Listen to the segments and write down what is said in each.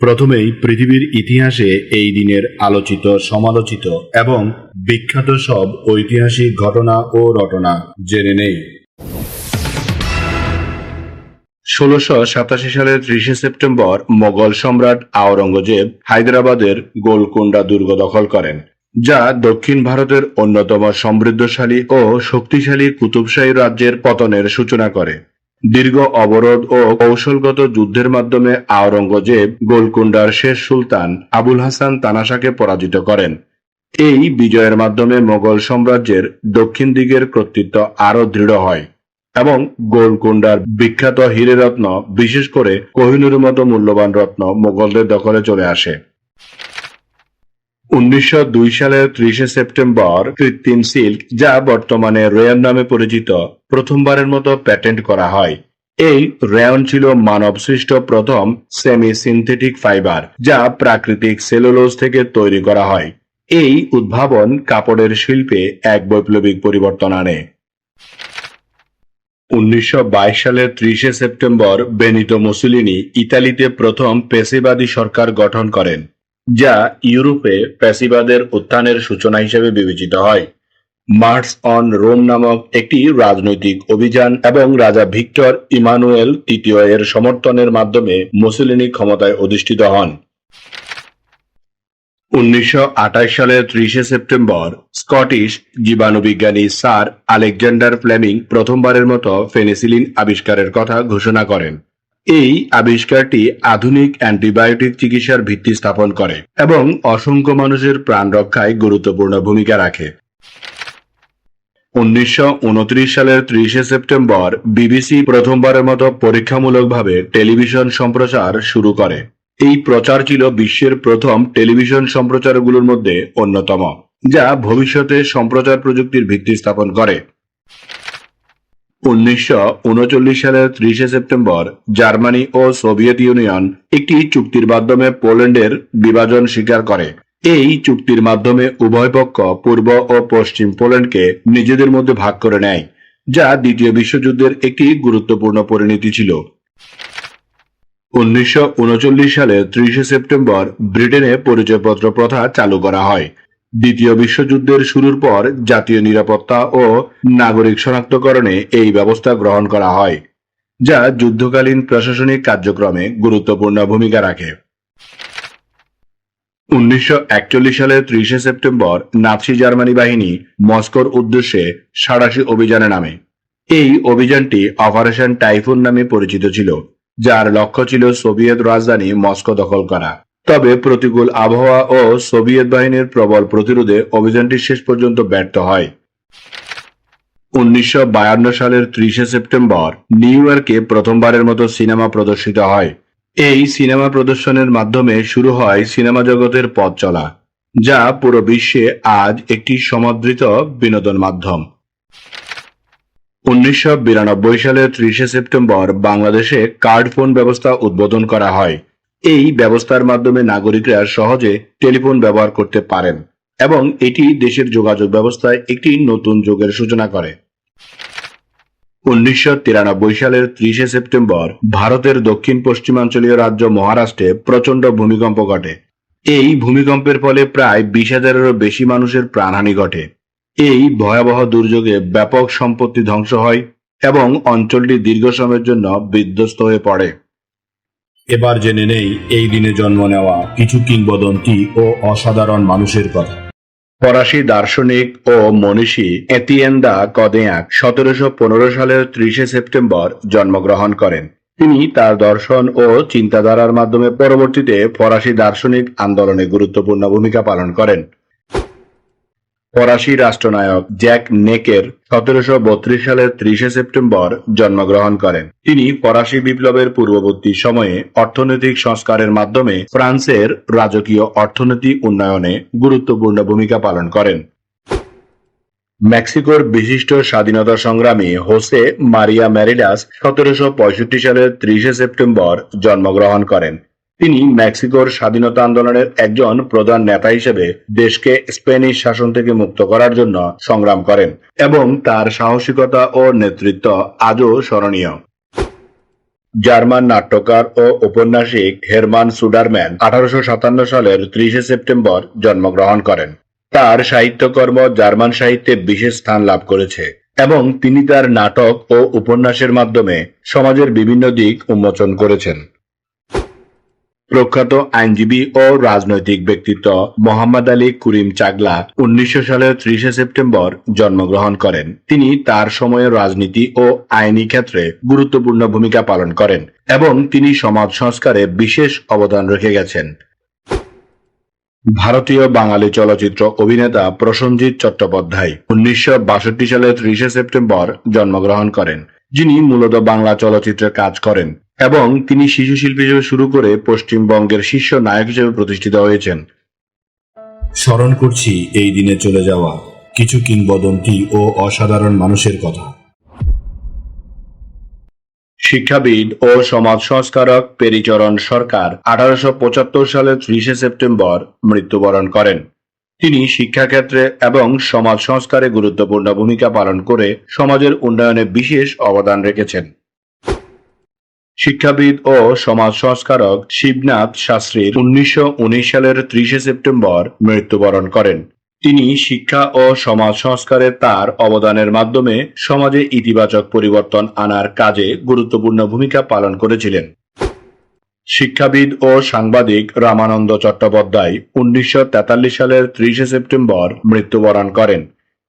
প্রথমেই পৃথিবীর ইতিহাসে এই দিনের আলোচিত, সমালোচিত এবং বিখ্যাত সব ঐতিহাসিক ঘটনা ও রটনা জেনে নেই। ষোলোশো সাতাশি সালের ত্রিশে সেপ্টেম্বর মোগল সম্রাট আওরঙ্গজেব হায়দ্রাবাদের গোলকুন্ডা দুর্গ দখল করেন, যা দক্ষিণ ভারতের অন্যতম সমৃদ্ধশালী ও শক্তিশালী কুতুবশাহী রাজ্যের পতনের সূচনা করে। দীর্ঘ অবরোধ ও কৌশলগত যুদ্ধের মাধ্যমে আওরঙ্গজেব, গোলকুন্ডার শেষ সুলতান আবুল হাসান তানাশাকে পরাজিত করেন। এই বিজয়ের মাধ্যমে মোগল সাম্রাজ্যের দক্ষিণ দিকের কর্তৃত্ব আরও দৃঢ় হয় এবং গোলকুন্ডার বিখ্যাত হীরে রত্ন বিশেষ করে কোহিনুর মতো মূল্যবান রত্ন মোগলদের দখলে চলে আসে। উনিশশো দুই সালের ত্রিশে সেপ্টেম্বর কৃত্রিম সিল্ক, যা বর্তমানে রেয়ন নামে পরিচিত প্রথমবারের মতো প্যাটেন্ট করা হয়। এই রেয়ন ছিল মানব সৃষ্ট প্রথম সেমি সিনথেটিক ফাইবার যা প্রাকৃতিক সেলুলোজ থেকে তৈরি করা হয়। এই উদ্ভাবন কাপড়ের শিল্পে এক বৈপ্লবিক পরিবর্তন আনে। উনিশশো বাইশ সালের ত্রিশে সেপ্টেম্বর বেনিতো মুসুলিনি ইতালিতে প্রথম পেশিবাদী সরকার গঠন করেন, যা ইউরোপে পেশিবাদের উত্থানের সূচনা হিসেবে বিবেচিত হয়। মার্চ অন রোম নামক একটি রাজনৈতিক অভিযান এবং রাজা ভিক্টর ইমানুয়েল তৃতীয় এর সমর্থনের মাধ্যমে মুসুলিনি ক্ষমতায় অধিষ্ঠিত হন। উনিশশো আঠাশ সালের ত্রিশে সেপ্টেম্বর স্কটিশ জীবাণুবিজ্ঞানী স্যার আলেকজান্ডার ফ্লেমিং প্রথমবারের মতো ফেনিসিলিন আবিষ্কারের কথা ঘোষণা করেন। এই আবিষ্কারটি আধুনিক অ্যান্টিবায়োটিক চিকিৎসার ভিত্তি স্থাপন করে এবং অসংখ্য মানুষের প্রাণ রক্ষায় গুরুত্বপূর্ণ ভূমিকা রাখে। উনিশশো উনত্রিশ সালের ত্রিশে সেপ্টেম্বর বিবিসি প্রথমবারের মতো পরীক্ষামূলকভাবে টেলিভিশন সম্প্রচার শুরু করে। এই প্রচার ছিল বিশ্বের প্রথম টেলিভিশন সম্প্রচারগুলোর মধ্যে অন্যতম, যা ভবিষ্যতে সম্প্রচার প্রযুক্তির ভিত্তি স্থাপন করে। উনিশশো উনচল্লিশ সালের ত্রিশে সেপ্টেম্বর জার্মানি ও সোভিয়েত ইউনিয়ন একটি চুক্তির মাধ্যমে পোল্যান্ডের বিভাজন স্বীকার করে। এই চুক্তির মাধ্যমে উভয় পক্ষ পূর্ব ও পশ্চিম পোল্যান্ডকে নিজেদের মধ্যে ভাগ করে নেয়, যা দ্বিতীয় বিশ্বযুদ্ধের একটি গুরুত্বপূর্ণ পরিণতি ছিল। উনিশশো সালের ত্রিশে সেপ্টেম্বর ব্রিটেনে পরিচয়পত্র প্রথা চালু করা হয়। দ্বিতীয় বিশ্বযুদ্ধের শুরুর পর জাতীয় নিরাপত্তা ও নাগরিক শনাক্তকরণে এই ব্যবস্থা গ্রহণ করা হয়, যা যুদ্ধকালীন প্রশাসনিক কার্যক্রমে গুরুত্বপূর্ণ ভূমিকা রাখে। উনিশশো একচল্লিশ সালের ত্রিশে সেপ্টেম্বর নাৎসি জার্মানি বাহিনী মস্কোর উদ্দেশ্যে সাড়াশি অভিযানে নামে। এই অভিযানটি অপারেশন টাইফুন নামে পরিচিত ছিল, যার লক্ষ্য ছিল সোভিয়েত রাজধানী মস্কো দখল করা। তবে প্রতিকূল আবহাওয়া ও সোভিয়েত বাহিনীর প্রবল প্রতিরোধে অভিযানটি শেষ পর্যন্ত ব্যর্থ হয়। উনিশশো বায়ান্ন সালের ত্রিশে সেপ্টেম্বর নিউ ইয়র্কে প্রথমবারের মতো সিনেমা প্রদর্শিত হয়। এই সিনেমা প্রদর্শনের মাধ্যমে শুরু হয় সিনেমা জগতের পথ চলা, যা পুরো বিশ্বে আজ একটি সমাদৃত বিনোদন মাধ্যম। উনিশশো বিরানব্বই সালের ত্রিশে সেপ্টেম্বর বাংলাদেশে কার্ড ফোন ব্যবস্থা উদ্বোধন করা হয়। এই ব্যবস্থার মাধ্যমে নাগরিকরা সহজে টেলিফোন ব্যবহার করতে পারেন এবং এটি দেশের যোগাযোগ ব্যবস্থায় একটি নতুন যুগের সূচনা করে। উনিশশো তিরানব্বই সালের ত্রিশে সেপ্টেম্বর ভারতের দক্ষিণ পশ্চিমাঞ্চলীয় রাজ্য মহারাষ্ট্রে প্রচণ্ড ভূমিকম্প ঘটে। এই ভূমিকম্পের ফলে প্রায় বিশ হাজারেরও বেশি মানুষের প্রাণহানি ঘটে। এই ভয়াবহ দুর্যোগে ব্যাপক সম্পত্তি ধ্বংস হয় এবং অঞ্চলটি দীর্ঘ সময়ের জন্য বিধ্বস্ত হয়ে পড়ে। এবার জেনে নেই এই দিনে জন্ম নেওয়া কিছু কিংবদন্তি ও অসাধারণ মানুষের কথা। ফরাসি দার্শনিক ও মনীষী এতিয়েন্দা কদেয়াক সতেরোশো পনেরো সালের ত্রিশে সেপ্টেম্বর জন্মগ্রহণ করেন। তিনি তার দর্শন ও চিন্তাধারার মাধ্যমে পরবর্তীতে ফরাসি দার্শনিক আন্দোলনে গুরুত্বপূর্ণ ভূমিকা পালন করেন। ফরাসি রাষ্ট্রনায়ক জ্যাক নেকের সতেরোশো বত্রিশ সালের ত্রিশে সেপ্টেম্বর জন্মগ্রহণ করেন। তিনি ফরাসি বিপ্লবের পূর্ববর্তী সময়ে অর্থনৈতিক সংস্কারের মাধ্যমে ফ্রান্সের রাজকীয় অর্থনীতি উন্নয়নে গুরুত্বপূর্ণ ভূমিকা পালন করেন। মেক্সিকোর বিশিষ্ট স্বাধীনতা সংগ্রামী হোসে মারিয়া ম্যারিডাস সতেরোশো পঁয়ষট্টি সালের ত্রিশে সেপ্টেম্বর জন্মগ্রহণ করেন। তিনি মেক্সিকোর স্বাধীনতা আন্দোলনের একজন প্রধান নেতা হিসেবে দেশকে স্পেনিশ শাসন থেকে মুক্ত করার জন্য সংগ্রাম করেন এবং তার সাহসিকতা ও নেতৃত্ব আজও স্মরণীয়। জার্মান নাট্যকার ও ঔপন্যাসিক হেরমান সুডারম্যান আঠারোশো সাতান্ন সালের ত্রিশে সেপ্টেম্বর জন্মগ্রহণ করেন। তার সাহিত্যকর্ম জার্মান সাহিত্যে বিশেষ স্থান লাভ করেছে এবং তিনি তার নাটক ও উপন্যাসের মাধ্যমে সমাজের বিভিন্ন দিক উন্মোচন করেছেন। প্রখ্যাত আইনজীবী ও রাজনৈতিক ব্যক্তিত্ব মোহাম্মদ আলী কুরিম চাগলা উনিশশো সালের ত্রিশে সেপ্টেম্বর জন্মগ্রহণ করেন। তিনি তার সময়ের রাজনীতি ও আইনি ক্ষেত্রে গুরুত্বপূর্ণ ভূমিকা পালন করেন এবং তিনি সমাজ সংস্কারে বিশেষ অবদান রেখে গেছেন। ভারতীয় বাঙালি চলচ্চিত্র অভিনেতা প্রসঞ্জিৎ চট্টোপাধ্যায় উনিশশো বাষট্টি সালের ত্রিশে সেপ্টেম্বর জন্মগ্রহণ করেন। যিনি মূলত বাংলা চলচ্চিত্রে কাজ করেন। এবং তিনি শিশু শিল্পী হিসেবে শুরু করে পশ্চিমবঙ্গের শীর্ষ নায়ক হিসেবে প্রতিষ্ঠিত হয়েছেন। স্মরণ করছি এই দিনে চলে যাওয়া কিছু কিংবদন্তি ও অসাধারণ মানুষের কথা। শিক্ষাবিদ ও সমাজ সংস্কারক পেরিচরণ সরকার আঠারোশো পঁচাত্তর সালের ত্রিশে সেপ্টেম্বর মৃত্যুবরণ করেন। তিনি শিক্ষাক্ষেত্রে এবং সমাজ সংস্কারে গুরুত্বপূর্ণ ভূমিকা পালন করে সমাজের উন্নয়নে বিশেষ অবদান রেখেছেন। শিক্ষাবিদ ও সমাজ সংস্কারক শিবনাথ শাস্ত্রীর উনিশশো সালের ত্রিশে সেপ্টেম্বর মৃত্যুবরণ করেন। তিনি শিক্ষা ও সমাজ সংস্কারে তার অবদানের মাধ্যমে সমাজে ইতিবাচক পরিবর্তন আনার কাজে গুরুত্বপূর্ণ ভূমিকা পালন করেছিলেন। শিক্ষাবিদ ও সাংবাদিক রামানন্দ চট্টোপাধ্যায় উনিশশো তেতাল্লিশ সালের ত্রিশে সেপ্টেম্বর মৃত্যুবরণ করেন।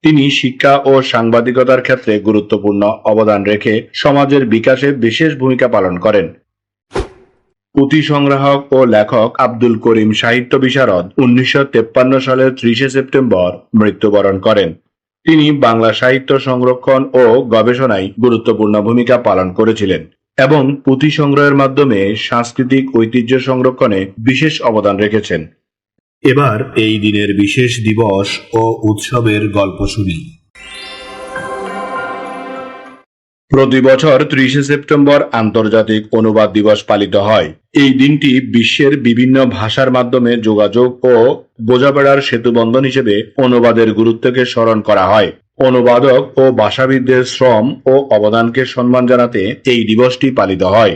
তিনি শিক্ষা ও সাংবাদিকতার ক্ষেত্রে গুরুত্বপূর্ণ অবদান রেখে সমাজের বিকাশে বিশেষ ভূমিকা পালন করেন। পুঁথি সংগ্রাহক ও লেখক আব্দুল করিম সাহিত্য বিশারদ উনিশশো সালের ত্রিশে সেপ্টেম্বর মৃত্যুবরণ করেন। তিনি বাংলা সাহিত্য সংরক্ষণ ও গবেষণায় গুরুত্বপূর্ণ ভূমিকা পালন করেছিলেন এবং পুঁথি সংগ্রহের মাধ্যমে সাংস্কৃতিক ঐতিহ্য সংরক্ষণে বিশেষ অবদান রেখেছেন। এবার এই দিনের বিশেষ দিবস ও উৎসবের গল্প শুনি। প্রতি বছর ত্রিশে সেপ্টেম্বর আন্তর্জাতিক অনুবাদ দিবস পালিত হয়। এই দিনটি বিশ্বের বিভিন্ন ভাষার মাধ্যমে যোগাযোগ ও বোঝাপড়ার সেতুবন্ধন হিসেবে অনুবাদের গুরুত্বকে স্মরণ করা হয়। অনুবাদক ও ভাষাবিদদের শ্রম ও অবদানকে সম্মান জানাতে এই দিবসটি পালিত হয়।